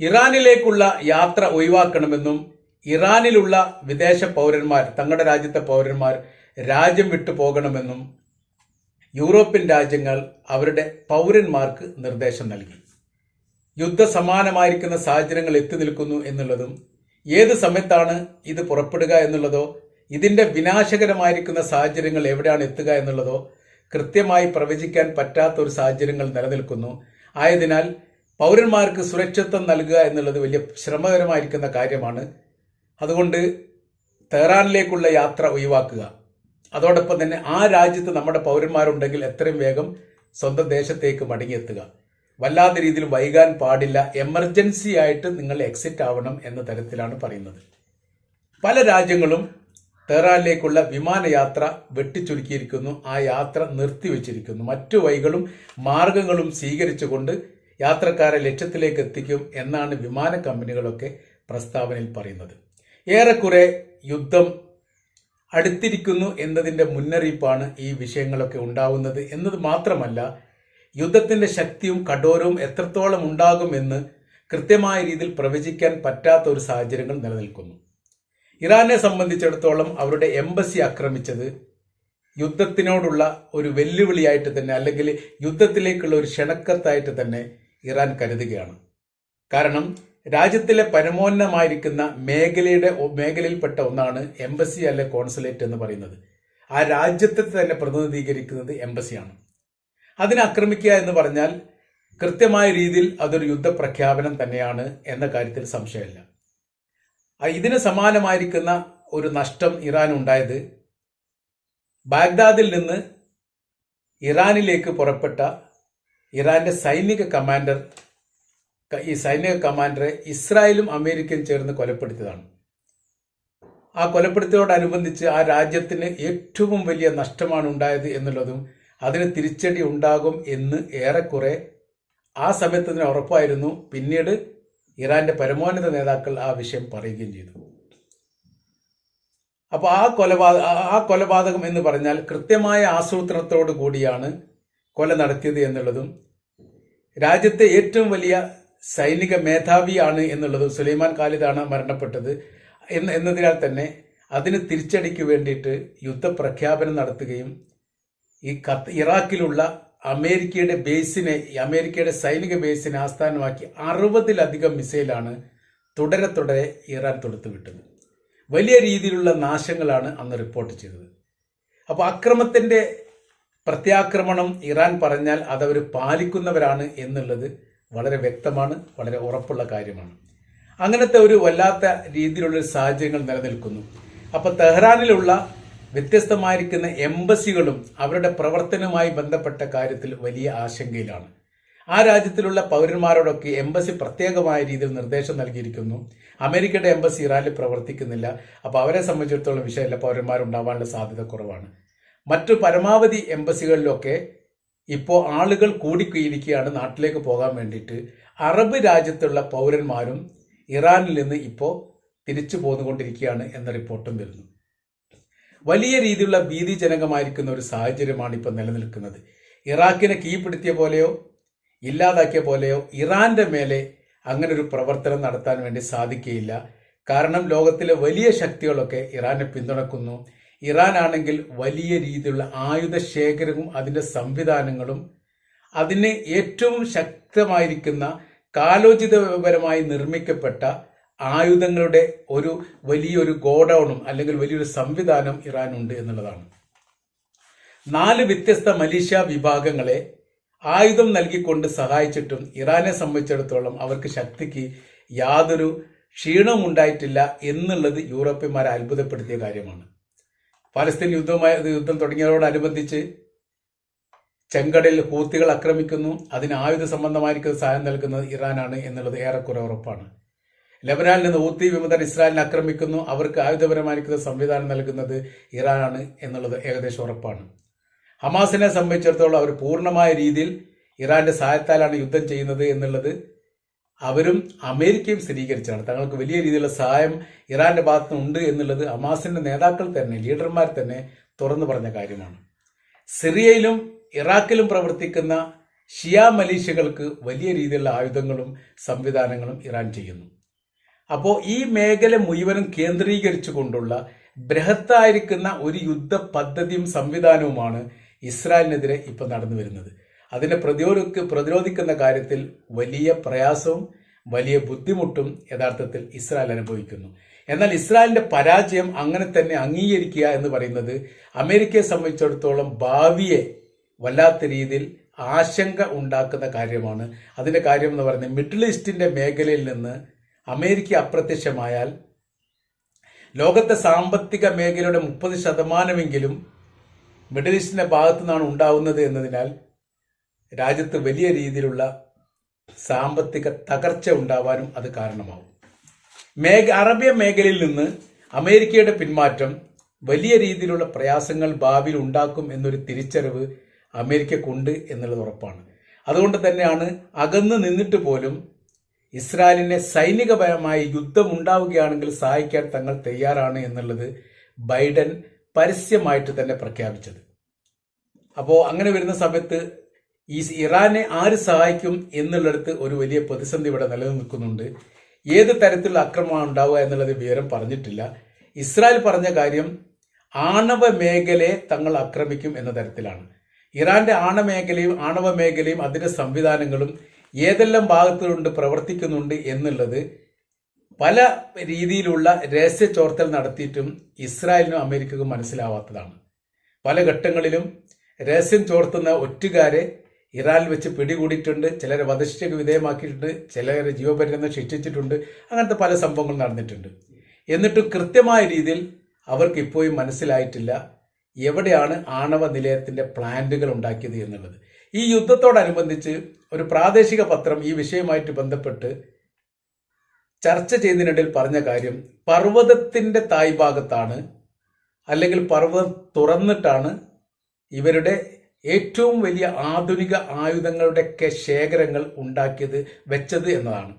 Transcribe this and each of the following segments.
ഇറാനിലേക്കുള്ള യാത്ര ഒഴിവാക്കണമെന്നും ഇറാനിലുള്ള വിദേശ പൗരന്മാർ തങ്ങളുടെ രാജ്യത്തെ പൗരന്മാർ രാജ്യം വിട്ടു പോകണമെന്നും യൂറോപ്യൻ രാജ്യങ്ങൾ അവരുടെ പൗരന്മാർക്ക് നിർദ്ദേശം നൽകി. യുദ്ധസമാനമായിരിക്കുന്ന സാഹചര്യങ്ങൾ എത്തി നിൽക്കുന്നു എന്നുള്ളതും ഏത് സമയത്താണ് ഇത് പുറപ്പെടുക എന്നുള്ളതോ ഇതിന്റെ വിനാശകരമായിരിക്കുന്ന സാഹചര്യങ്ങൾ എവിടെയാണ് എത്തുക എന്നുള്ളതോ കൃത്യമായി പ്രവചിക്കാൻ പറ്റാത്ത ഒരു സാഹചര്യങ്ങൾ നിലനിൽക്കുന്നു. ആയതിനാൽ പൗരന്മാർക്ക് സുരക്ഷിത്വം നൽകുക എന്നുള്ളത് വലിയ ശ്രമകരമായിരിക്കുന്ന കാര്യമാണ്. അതുകൊണ്ട് തെഹ്റാനിലേക്കുള്ള യാത്ര ഒഴിവാക്കുക. അതോടൊപ്പം തന്നെ ആ രാജ്യത്ത് നമ്മുടെ പൗരന്മാരുണ്ടെങ്കിൽ എത്രയും വേഗം സ്വന്തം ദേശത്തേക്ക് മടങ്ങിയെത്തുക. വല്ലാത്ത രീതിയിൽ വൈകാൻ പാടില്ല. എമർജൻസി ആയിട്ട് നിങ്ങൾ എക്സിറ്റ് ആവണം എന്ന തരത്തിലാണ് പറയുന്നത്. പല രാജ്യങ്ങളും തെഹ്റാനിലേക്കുള്ള വിമാനയാത്ര വെട്ടിച്ചുരുക്കിയിരിക്കുന്നു. ആ യാത്ര നിർത്തിവെച്ചിരിക്കുന്നു. മറ്റു വഴികളും മാർഗങ്ങളും സ്വീകരിച്ചുകൊണ്ട് യാത്രക്കാരെ ലക്ഷ്യത്തിലേക്ക് എത്തിക്കും എന്നാണ് വിമാന കമ്പനികളൊക്കെ പ്രസ്താവനയിൽ പറയുന്നത്. ഏറെക്കുറെ യുദ്ധം അടുത്തിരിക്കുന്നു എന്നതിന്റെ മുന്നറിയിപ്പാണ് ഈ വിഷയങ്ങളൊക്കെ ഉണ്ടാവുന്നത് എന്നത് മാത്രമല്ല യുദ്ധത്തിന്റെ ശക്തിയും കഠോരവും എത്രത്തോളം ഉണ്ടാകുമെന്ന് കൃത്യമായ രീതിയിൽ പ്രവചിക്കാൻ പറ്റാത്ത ഒരു സാഹചര്യങ്ങൾ നിലനിൽക്കുന്നു. ഇറാനെ സംബന്ധിച്ചിടത്തോളം അവരുടെ എംബസി ആക്രമിച്ചത് യുദ്ധത്തിനോടുള്ള ഒരു വെല്ലുവിളിയായിട്ട് തന്നെ അല്ലെങ്കിൽ യുദ്ധത്തിലേക്കുള്ള ഒരു ക്ഷണക്കത്തായിട്ട് തന്നെ ഇറാൻ കരുതുകയാണ്. കാരണം രാജ്യത്തിലെ പരമോന്നമായിരിക്കുന്ന മേഖലയുടെ മേഖലയിൽപ്പെട്ട ഒന്നാണ് എംബസി അല്ലെ കോൺസുലേറ്റ് എന്ന് പറയുന്നത്. ആ രാജ്യത്തെ തന്നെ പ്രതിനിധീകരിക്കുന്നത് എംബസിയാണ്. അതിനെ ആക്രമിക്കുക എന്ന് പറഞ്ഞാൽ കൃത്യമായ രീതിയിൽ അതൊരു യുദ്ധപ്രഖ്യാപനം തന്നെയാണ് എന്ന കാര്യത്തിൽ സംശയമില്ല. ഇതിന് സമാനമായിരിക്കുന്ന ഒരു നഷ്ടം ഇറാൻ ഉണ്ടായത് ബാഗ്ദാദിൽ നിന്ന് ഇറാനിലേക്ക് പുറപ്പെട്ട ഇറാന്റെ സൈനിക കമാൻഡർ ഈ സൈനിക കമാൻഡറെ ഇസ്രായേലും അമേരിക്കയും ചേർന്ന് കൊലപ്പെടുത്തിയതാണ്. ആ കൊലപ്പെടുത്തിയോടനുബന്ധിച്ച് ആ രാജ്യത്തിന് ഏറ്റവും വലിയ നഷ്ടമാണ് ഉണ്ടായത് എന്നുള്ളതും അതിന് തിരിച്ചടി ഉണ്ടാകും എന്ന് ഏറെക്കുറെ ആ സമയത്ത് തന്നെ ഉറപ്പായിരുന്നു. പിന്നീട് ഇറാന്റെ പരമോന്നത നേതാക്കൾ ആ വിഷയം പറയുകയും ചെയ്തു. അപ്പോൾ ആ കൊലപാതക ആ കൊലപാതകം എന്ന് പറഞ്ഞാൽ കൃത്യമായ ആസൂത്രണത്തോടു കൂടിയാണ് കൊല നടത്തിയത് എന്നുള്ളതും രാജ്യത്തെ ഏറ്റവും വലിയ സൈനിക മേധാവിയാണ് എന്നുള്ളതും സുലൈമാൻ ഖാലിദാണ് മരണപ്പെട്ടത് എന്ന് എന്നതിനാൽ തന്നെ അതിന് തിരിച്ചടിക്ക് വേണ്ടിയിട്ട് യുദ്ധപ്രഖ്യാപനം നടത്തുകയും ഈ കത്ത് ഇറാഖിലുള്ള അമേരിക്കയുടെ ബേസിനെ അമേരിക്കയുടെ സൈനിക ബേസിനെ ആസ്ഥാനമാക്കി അറുപതിലധികം മിസൈലാണ് തുടരെ തുടരെ ഇറാൻ തൊടുത്തുവിട്ടത്. വലിയ രീതിയിലുള്ള നാശങ്ങളാണ് അന്ന് റിപ്പോർട്ട് ചെയ്തത്. അപ്പോൾ അക്രമത്തിന്റെ പ്രത്യാക്രമണം ഇറാൻ പറഞ്ഞാൽ അതവർ പാലിക്കുന്നവരാണ് എന്നുള്ളത് വളരെ വ്യക്തമാണ് വളരെ ഉറപ്പുള്ള കാര്യമാണ്. അങ്ങനത്തെ ഒരു വല്ലാത്ത രീതിയിലുള്ള സാഹചര്യങ്ങൾ നിലനിൽക്കുന്നു. അപ്പോൾ തെഹ്റാനിലുള്ള വ്യത്യസ്തമായിരിക്കുന്ന എംബസികളും അവരുടെ പ്രവർത്തനവുമായി ബന്ധപ്പെട്ട കാര്യത്തിൽ വലിയ ആശങ്കയിലാണ്. ആ രാജ്യത്തിലുള്ള പൗരന്മാരോടൊക്കെ എംബസി പ്രത്യേകമായ രീതിയിൽ നിർദ്ദേശം നൽകിയിരിക്കുന്നു. അമേരിക്കയുടെ എംബസി ഇറാനിൽ പ്രവർത്തിക്കുന്നില്ല. അപ്പോൾ അവരെ സംബന്ധിച്ചിടത്തോളം വിഷയമില്ല പൗരന്മാരുണ്ടാവാനുള്ള സാധ്യത കുറവാണ്. മറ്റു പരമാവധി എംബസികളിലൊക്കെ ഇപ്പോൾ ആളുകൾ കൂടിക്കിയിരിക്കുകയാണ് നാട്ടിലേക്ക് പോകാൻ വേണ്ടിയിട്ട്. അറബ് രാജ്യത്തുള്ള പൗരന്മാരും ഇറാനിൽ നിന്ന് ഇപ്പോൾ തിരിച്ചു പോന്നുകൊണ്ടിരിക്കുകയാണ് എന്ന റിപ്പോർട്ടും വരുന്നു. വലിയ രീതിയിലുള്ള ഭീതിജനകമായിരിക്കുന്ന ഒരു സാഹചര്യമാണ് ഇപ്പോൾ നിലനിൽക്കുന്നത്. ഇറാഖിനെ കീഴ്പ്പെടുത്തിയ പോലെയോ ഇല്ലാതാക്കിയ പോലെയോ ഇറാന്റെ മേലെ അങ്ങനെ ഒരു പ്രവർത്തനം നടത്താൻ വേണ്ടി സാധിക്കുകയില്ല. കാരണം ലോകത്തിലെ വലിയ ശക്തികളൊക്കെ ഇറാനെ പിന്തുണക്കുന്നു. ഇറാൻ ആണെങ്കിൽ വലിയ രീതിയിലുള്ള ആയുധ ശേഖരവും അതിന്റെ സംവിധാനങ്ങളും അതിന് ഏറ്റവും ശക്തമായിരിക്കുന്ന കാലോചിതപരമായി നിർമ്മിക്കപ്പെട്ട ആയുധങ്ങളുടെ ഒരു വലിയൊരു ഗോഡൌണും അല്ലെങ്കിൽ വലിയൊരു സംവിധാനം ഇറാനുണ്ട് എന്നുള്ളതാണ്. നാല് വ്യത്യസ്ത മലീഷ്യ വിഭാഗങ്ങളെ ആയുധം നൽകിക്കൊണ്ട് സഹായിച്ചിട്ടും ഇറാനെ സംബന്ധിച്ചിടത്തോളം അവർക്ക് ശക്തിക്ക് യാതൊരു ക്ഷീണവും ഉണ്ടായിട്ടില്ല എന്നുള്ളത് യൂറോപ്യന്മാരെ അത്ഭുതപ്പെടുത്തിയ കാര്യമാണ്. പാലസ്തീൻ യുദ്ധവുമായി യുദ്ധം തുടങ്ങിയതോടനുബന്ധിച്ച് ചെങ്കടലിൽ ഹൂത്തികൾ ആക്രമിക്കുന്നു. അതിന് ആയുധ സംബന്ധമായിരിക്കുന്ന സഹായം നൽകുന്നത് ഇറാനാണ് എന്നുള്ളത് ഏറെക്കുറെ ഉറപ്പാണ്. ലബനാനിൽ നിന്ന് ഹൂത്തി വിമതർ ഇസ്രായേലിനെ ആക്രമിക്കുന്നു. അവർക്ക് ആയുധപരമായിരിക്കുന്ന സംവിധാനം നൽകുന്നത് ഇറാനാണ് എന്നുള്ളത് ഏകദേശം ഉറപ്പാണ്. ഹമാസിനെ സംബന്ധിച്ചിടത്തോളം അവർ പൂർണമായ രീതിയിൽ ഇറാന്റെ സഹായത്താലാണ് യുദ്ധം ചെയ്യുന്നത് എന്നുള്ളത് അവരും അമേരിക്കയും സ്ഥിരീകരിച്ചാണ്. തങ്ങൾക്ക് വലിയ രീതിയിലുള്ള സഹായം ഇറാന്റെ ഭാഗത്തു ഉണ്ട് എന്നുള്ളത് അമാസിന്റെ നേതാക്കൾ തന്നെ ലീഡർമാർ തന്നെ തുറന്നു പറഞ്ഞ കാര്യമാണ്. സിറിയയിലും ഇറാഖിലും പ്രവർത്തിക്കുന്ന ഷിയ മലീഷ്യകൾക്ക് വലിയ രീതിയിലുള്ള ആയുധങ്ങളും സംവിധാനങ്ങളും ഇറാൻ ചെയ്യുന്നു. അപ്പോൾ ഈ മേഖല മുഴുവനും കേന്ദ്രീകരിച്ചു കൊണ്ടുള്ള ബൃഹത്തായിരിക്കുന്ന ഒരു യുദ്ധ പദ്ധതിയും സംവിധാനവുമാണ് ഇസ്രായേലിനെതിരെ ഇപ്പൊ നടന്നു വരുന്നത്. അതിനെ പ്രതിരോധിക്ക് പ്രതിരോധിക്കുന്ന കാര്യത്തിൽ വലിയ പ്രയാസവും വലിയ ബുദ്ധിമുട്ടും യഥാർത്ഥത്തിൽ ഇസ്രായേൽ അനുഭവിക്കുന്നു. എന്നാൽ ഇസ്രായേലിന്റെ പരാജയം അങ്ങനെ തന്നെ അംഗീകരിക്കുക എന്ന് പറയുന്നത് അമേരിക്കയെ സംബന്ധിച്ചിടത്തോളം ഭാവിയെ വല്ലാത്ത രീതിയിൽ ആശങ്ക ഉണ്ടാക്കുന്ന കാര്യമാണ്. അതിന്റെ കാര്യം എന്ന് പറയുന്നത് മിഡിൽ ഈസ്റ്റിന്റെ മേഖലയിൽ നിന്ന് അമേരിക്ക അപ്രത്യക്ഷമായാൽ ലോകത്തെ സാമ്പത്തിക മേഖലയുടെ മുപ്പത് ശതമാനമെങ്കിലും മിഡിൽ ഈസ്റ്റിന്റെ ഭാഗത്തു നിന്നാണ് ഉണ്ടാവുന്നത് എന്നതിനാൽ രാജ്യത്ത് വലിയ രീതിയിലുള്ള സാമ്പത്തിക തകർച്ച ഉണ്ടാവാനും അത് കാരണമാവും. മേഘ അറബിയ മേഖലയിൽ നിന്ന് അമേരിക്കയുടെ പിന്മാറ്റം വലിയ രീതിയിലുള്ള പ്രയാസങ്ങൾ ഭാവിയിൽ ഉണ്ടാക്കും എന്നൊരു തിരിച്ചറിവ് അമേരിക്കക്കുണ്ട് എന്നുള്ളത് ഉറപ്പാണ്. അതുകൊണ്ട് തന്നെയാണ് അകന്ന് നിന്നിട്ട് പോലും ഇസ്രായേലിനെ സൈനികപരമായി യുദ്ധം ഉണ്ടാവുകയാണെങ്കിൽ സഹായിക്കാൻ തങ്ങൾ തയ്യാറാണ് എന്നുള്ളത് ബൈഡൻ പരസ്യമായിട്ട് തന്നെ പ്രഖ്യാപിച്ചത്. അപ്പോൾ അങ്ങനെ വരുന്ന സമയത്ത് ഈ ഇറാനെ ആര് സഹായിക്കും എന്നുള്ളിടത്ത് ഒരു വലിയ പ്രതിസന്ധി ഇവിടെ നിലനിൽക്കുന്നുണ്ട്. ഏത് തരത്തിലുള്ള അക്രമമാണ് ഉണ്ടാവുക എന്നുള്ളത് വിവരം പറഞ്ഞിട്ടില്ല. ഇസ്രായേൽ പറഞ്ഞ കാര്യം ആണവ മേഖലയെ തങ്ങൾ ആക്രമിക്കും എന്ന തരത്തിലാണ്. ഇറാന്റെ ആണമേഖലയും ആണവ മേഖലയും അതിന്റെ സംവിധാനങ്ങളും ഏതെല്ലാം ഭാഗത്തുകൊണ്ട് പ്രവർത്തിക്കുന്നുണ്ട് എന്നുള്ളത് പല രീതിയിലുള്ള രഹസ്യ ചോർത്തൽ നടത്തിയിട്ടും ഇസ്രായേലിനും അമേരിക്കക്കും മനസ്സിലാവാത്തതാണ്. പല ഘട്ടങ്ങളിലും രഹസ്യം ചോർത്തുന്ന ഒറ്റുകാരെ ഇറാനിൽ വെച്ച് പിടികൂടിയിട്ടുണ്ട് ചിലരെ വധശിക്ഷയ്ക്ക് വിധേയമാക്കിയിട്ടുണ്ട് ചിലരെ ജീവപര്യന്തം ശിക്ഷിച്ചിട്ടുണ്ട് അങ്ങനത്തെ പല സംഭവങ്ങളും നടന്നിട്ടുണ്ട്. എന്നിട്ടും കൃത്യമായ രീതിയിൽ അവർക്ക് ഇപ്പോഴും മനസ്സിലായിട്ടില്ല എവിടെയാണ് ആണവ നിലയത്തിന്റെ പ്ലാന്റുകൾ ഉണ്ടാക്കിയത് എന്നുള്ളത്. ഈ യുദ്ധത്തോടനുബന്ധിച്ച് ഒരു പ്രാദേശിക പത്രം ഈ വിഷയമായിട്ട് ബന്ധപ്പെട്ട് ചർച്ച ചെയ്യുന്നതിനിടയിൽ പറഞ്ഞ കാര്യം പർവതത്തിന്റെ തായ്ഭാഗത്താണ് അല്ലെങ്കിൽ പർവതം തുറന്നിട്ടാണ് ഇവരുടെ ഏറ്റവും വലിയ ആധുനിക ആയുധങ്ങളുടെയൊക്കെ ശേഖരങ്ങൾ ഉണ്ടാക്കിയത് വെച്ചത് എന്നതാണ്.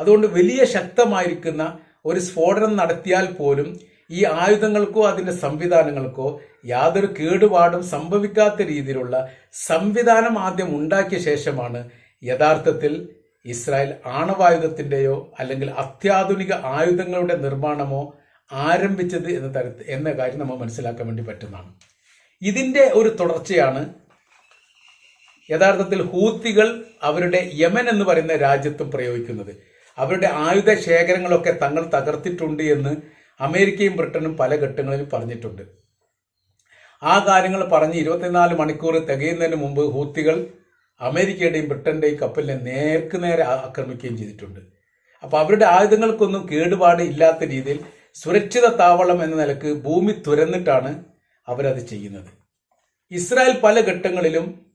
അതുകൊണ്ട് വലിയ ശക്തമായിരിക്കുന്ന ഒരു സ്ഫോടനം നടത്തിയാൽ പോലും ഈ ആയുധങ്ങൾക്കോ അതിന്റെ സംവിധാനങ്ങൾക്കോ യാതൊരു കേടുപാടും സംഭവിക്കാത്ത രീതിയിലുള്ള സംവിധാനം ആദ്യം ഉണ്ടാക്കിയ ശേഷമാണ് യഥാർത്ഥത്തിൽ ഇസ്രായേൽ ആണവായുധത്തിന്റെയോ അല്ലെങ്കിൽ അത്യാധുനിക ആയുധങ്ങളുടെ നിർമ്മാണമോ ആരംഭിച്ചത് എന്ന തരത്തിൽ എന്ന കാര്യം നമ്മൾ മനസ്സിലാക്കാൻ വേണ്ടി പറ്റുന്നതാണ്. ഇതിന്റെ ഒരു തുടർച്ചയാണ് യഥാർത്ഥത്തിൽ ഹൂത്തികൾ അവരുടെ യമൻ എന്ന് പറയുന്ന രാജ്യത്തും പ്രയോഗിക്കുന്നത്. അവരുടെ ആയുധ ശേഖരങ്ങളൊക്കെ തങ്ങൾ തകർത്തിട്ടുണ്ട് എന്ന് അമേരിക്കയും ബ്രിട്ടനും പല ഘട്ടങ്ങളിൽ പറഞ്ഞിട്ടുണ്ട്. ആ കാര്യങ്ങൾ പറഞ്ഞ് ഇരുപത്തിനാല് മണിക്കൂർ തികയുന്നതിന് മുമ്പ് ഹൂത്തികൾ അമേരിക്കയുടെയും ബ്രിട്ടന്റെയും കപ്പലിനെ നേർക്ക് നേരെ ആക്രമിക്കുകയും ചെയ്തിട്ടുണ്ട്. അപ്പോൾ അവരുടെ ആയുധങ്ങൾക്കൊന്നും കേടുപാട് ഇല്ലാത്ത രീതിയിൽ സുരക്ഷിത താവളം എന്ന നിലയ്ക്ക് ഭൂമി തുരന്നിട്ടാണ് അവരത് ചെയ്യുന്നത്. ഇസ്രായേൽ പല ഘട്ടങ്ങളിലും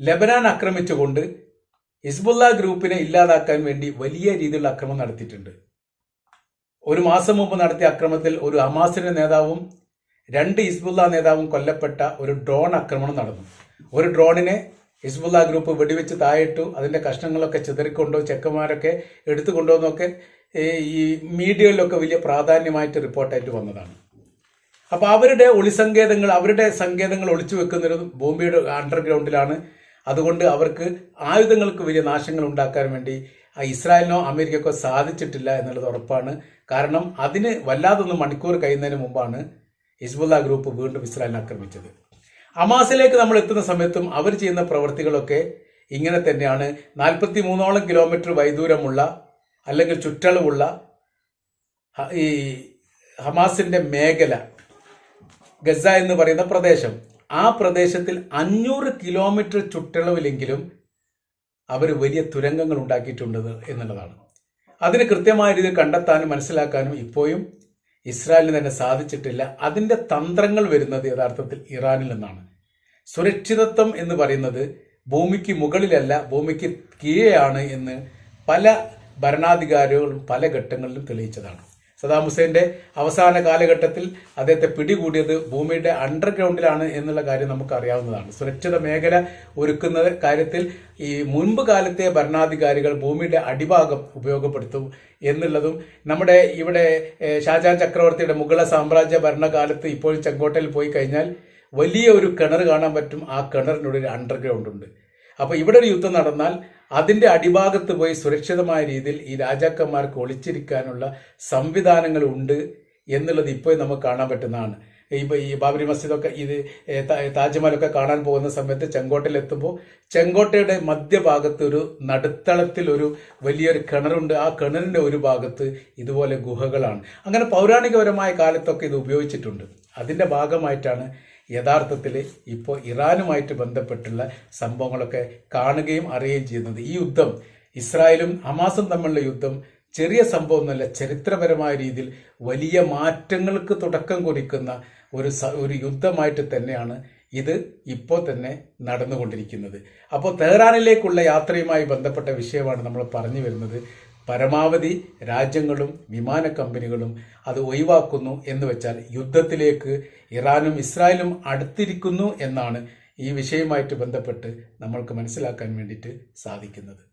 ലബനാൻ ആക്രമിച്ചുകൊണ്ട് ഹിസ്ബുല്ല ഗ്രൂപ്പിനെ ഇല്ലാതാക്കാൻ വേണ്ടി വലിയ രീതിയിലുള്ള അക്രമം നടത്തിയിട്ടുണ്ട്. ഒരു മാസം മുമ്പ് നടത്തിയ അക്രമത്തിൽ ഒരു ഹമാസിന്റെ നേതാവും രണ്ട് ഹിസ്ബുല്ല നേതാവും കൊല്ലപ്പെട്ട ഒരു ഡ്രോൺ ആക്രമണം നടന്നു. ഒരു ഡ്രോണിനെ ഹിസ്ബുല്ല ഗ്രൂപ്പ് വെടിവെച്ച് താഴെട്ടു അതിന്റെ കഷ്ണങ്ങളൊക്കെ ചിതറിക്കൊണ്ടോ ചെക്കന്മാരൊക്കെ എടുത്തു കൊണ്ടുവന്നൊക്കെ ഈ മീഡിയകളിലൊക്കെ വലിയ പ്രാധാന്യമായിട്ട് റിപ്പോർട്ടായിട്ട് വന്നതാണ്. അപ്പൊ അവരുടെ ഒളിസങ്കേതങ്ങൾ അവരുടെ സങ്കേതങ്ങൾ ഒളിച്ചു വെക്കുന്ന ഒരു ബോംബെയുടെ അണ്ടർഗ്രൗണ്ടിലാണ് അതുകൊണ്ട് അവർക്ക് ആയുധങ്ങൾക്ക് വലിയ നാശങ്ങൾ ഉണ്ടാക്കാൻ വേണ്ടി ഇസ്രായേലിനോ അമേരിക്കക്കോ സാധിച്ചിട്ടില്ല എന്നുള്ളത് ഉറപ്പാണ്. കാരണം അതിന് വല്ലാതൊന്ന് മണിക്കൂർ കഴിയുന്നതിന് മുമ്പാണ് ഹിസ്ബുല്ല ഗ്രൂപ്പ് വീണ്ടും ഇസ്രായേലിനെ ആക്രമിച്ചത്. അമാസിലേക്ക് നമ്മൾ എത്തുന്ന സമയത്തും അവർ ചെയ്യുന്ന പ്രവർത്തികളൊക്കെ ഇങ്ങനെ തന്നെയാണ്. നാൽപ്പത്തി മൂന്നോളം കിലോമീറ്റർ വൈദൂരമുള്ള അല്ലെങ്കിൽ ചുറ്റളവുള്ള ഈ ഹമാസിന്റെ മേഖല ഗസ എന്ന് പറയുന്ന പ്രദേശം. ആ പ്രദേശത്തിൽ അഞ്ഞൂറ് കിലോമീറ്റർ ചുറ്റളവിലെങ്കിലും അവർ വലിയ തുരങ്കങ്ങൾ ഉണ്ടാക്കിയിട്ടുണ്ട് എന്നുള്ളതാണ്. അതിന് കൃത്യമായ രീതിയിൽ കണ്ടെത്താനും മനസ്സിലാക്കാനും ഇപ്പോഴും ഇസ്രായേലിന് തന്നെ സാധിച്ചിട്ടില്ല. അതിന്റെ തന്ത്രങ്ങൾ വരുന്നത് യഥാർത്ഥത്തിൽ ഇറാനിൽ നിന്നാണ്. സുരക്ഷിതത്വം എന്ന് പറയുന്നത് ഭൂമിക്ക് മുകളിലല്ല ഭൂമിക്ക് കീഴെയാണ് എന്ന് പല ഭരണാധികാരികളും പല ഘട്ടങ്ങളിലും തെളിയിച്ചതാണ്. സദാം ഹുസൈന്റെ അവസാന കാലഘട്ടത്തിൽ അദ്ദേഹത്തെ പിടികൂടിയത് ഭൂമിയുടെ അണ്ടർഗ്രൗണ്ടിലാണ് എന്നുള്ള കാര്യം നമുക്ക് അറിയാവുന്നതാണ് സുരക്ഷിത മേഖല ഒരുക്കുന്ന കാര്യത്തിൽ ഈ മുൻപ് കാലത്തെ ഭരണാധികാരികൾ ഭൂമിയുടെ അടിഭാഗം ഉപയോഗപ്പെടുത്തും എന്നുള്ളതും നമ്മുടെ ഇവിടെ ഷാജാൻ ചക്രവർത്തിയുടെ മുഗള സാമ്രാജ്യ ഭരണകാലത്ത് ഇപ്പോൾ ചെങ്കോട്ടയിൽ പോയി കഴിഞ്ഞാൽ വലിയ ഒരു കിണർ കാണാൻ പറ്റും. ആ കിണറിനുള്ളിൽ അണ്ടർഗ്രൗണ്ട് ഉണ്ട്. അപ്പോൾ ഇവിടെ ഒരു യുദ്ധം നടന്നാൽ അതിന്റെ അടിഭാഗത്ത് പോയി സുരക്ഷിതമായ രീതിയിൽ ഈ രാജാക്കന്മാർക്ക് ഒളിച്ചിരിക്കാനുള്ള സംവിധാനങ്ങൾ ഉണ്ട് എന്നുള്ളത് ഇപ്പോൾ നമുക്ക് കാണാൻ പറ്റുന്നതാണ്. ഇപ്പൊ ഈ ബാബരി മസ്ജിദൊക്കെ ഇത് താജ്മഹലൊക്കെ കാണാൻ പോകുന്ന സമയത്ത് ചെങ്കോട്ടയിലെത്തുമ്പോൾ ചെങ്കോട്ടയുടെ മധ്യഭാഗത്ത് ഒരു നടുത്തളത്തിൽ ഒരു വലിയൊരു കിണറുണ്ട്. ആ കിണറിന്റെ ഒരു ഭാഗത്ത് ഇതുപോലെ ഗുഹകളാണ്. അങ്ങനെ പൗരാണികപരമായ കാലത്തൊക്കെ ഇത് ഉപയോഗിച്ചിട്ടുണ്ട്. അതിന്റെ ഭാഗമായിട്ടാണ് യഥാർത്ഥത്തിൽ ഇപ്പോൾ ഇറാനുമായിട്ട് ബന്ധപ്പെട്ടുള്ള സംഭവങ്ങളൊക്കെ കാണുകയും അറിയുകയും ചെയ്യുന്നത്. ഈ യുദ്ധം ഇസ്രായേലും ഹമാസും തമ്മിലുള്ള യുദ്ധം ചെറിയ സംഭവമൊന്നുമല്ല ചരിത്രപരമായ രീതിയിൽ വലിയ മാറ്റങ്ങൾക്ക് തുടക്കം കുറിക്കുന്ന ഒരു ഒരു യുദ്ധമായിട്ട് തന്നെയാണ് ഇത് ഇപ്പോൾ തന്നെ നടന്നുകൊണ്ടിരിക്കുന്നത്. അപ്പോൾ തെഹ്റാനിലേക്കുള്ള യാത്രയുമായി ബന്ധപ്പെട്ട വിഷയമാണ് നമ്മൾ പറഞ്ഞു വരുന്നത്. പരമാവധി രാജ്യങ്ങളും വിമാന കമ്പനികളും അത് ഒഴിവാക്കുന്നു എന്ന് വെച്ചാൽ യുദ്ധത്തിലേക്ക് ഇറാനും ഇസ്രായേലും അടുത്തിരിക്കുന്നു എന്നാണ് ഈ വിഷയവുമായിട്ട് ബന്ധപ്പെട്ട് നമ്മൾക്ക് മനസ്സിലാക്കാൻ വേണ്ടിയിട്ട് സാധിക്കുന്നത്.